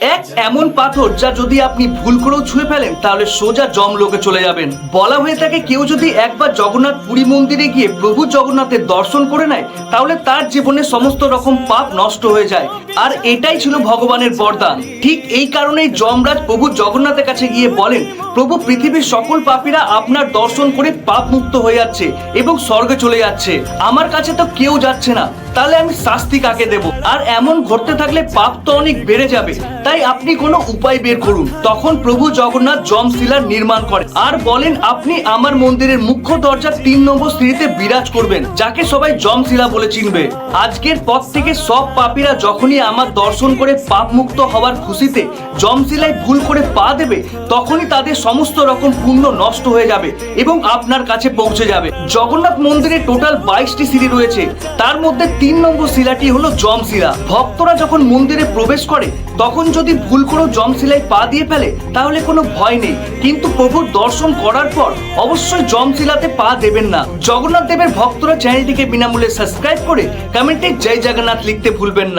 এক এমন পাথর যা যদি আপনি ভুল করেও ছুঁয়ে ফেলেন, তাহলে সোজা জমলোকে চলে যাবেন। বলা হয়ে থাকে কেউ যদি একবার জগন্নাথ পুরী মন্দিরে গিয়ে প্রভু জগন্নাথের দর্শন করে নেয়, তাহলে তার জীবনে সমস্ত রকম পাপ নষ্ট হয়ে যায়। আর এটাই ছিল ভগবানের বরদান। ঠিক এই কারণেই যমরাজ প্রভু জগন্নাথের কাছে গিয়ে বলেন, প্রভু, পৃথিবীর সকল পাপীরা আপনার দর্শন করে পাপ মুক্ত হয়ে যাচ্ছে এবং স্বর্গে চলে যাচ্ছে। আমার কাছে তো কেউ যাচ্ছে না। তাহলে আমি শাস্তি কাকে দেব? আর এমন ঘটতে থাকলে পাপ তো অনেক বেড়ে যাবে। তাই আপনি কোনো উপায় বের করুন। তখন প্রভু জগন্নাথ জমশিলার নির্মাণ করেন। আর বলেন, আপনি আমার মন্দিরের মুখ্য দরজার তিন নম্বর সিঁড়িতে বিরাজ করবেন, যাকে সবাই জমশিলা বলে চিনবে। আজকের পর থেকে সব পাপীরা যখনই আমার দর্শন করে পাপ মুক্ত হওয়ার খুশিতে জমশিলায় ভুল করে পা দেবে, তখনই তাদের সমস্ত রকম পুণ্য নষ্ট হয়ে যাবে এবং আপনার কাছে পৌঁছে যাবে। জগন্নাথ মন্দিরে টোটাল বাইশটি সিঁড়ি রয়েছে। তার মধ্যে তিন নম্বর শিলাটি হলো জমশিলা। ভক্তরা যখন মন্দিরে প্রবেশ করে, তখন যদি ভুল করে জমশিলায় পা দিয়ে ফেলে, তাহলে কোনো ভয় নেই। কিন্তু প্রভুর দর্শন করার পর অবশ্যই জম জমশিলাতে পা দেবেন না। জগন্নাথ দেবের ভক্তরা চ্যানেলটিকে বিনামূল্যে সাবস্ক্রাইব করে কমেন্টে জয় জগন্নাথ লিখতে ভুলবেন না।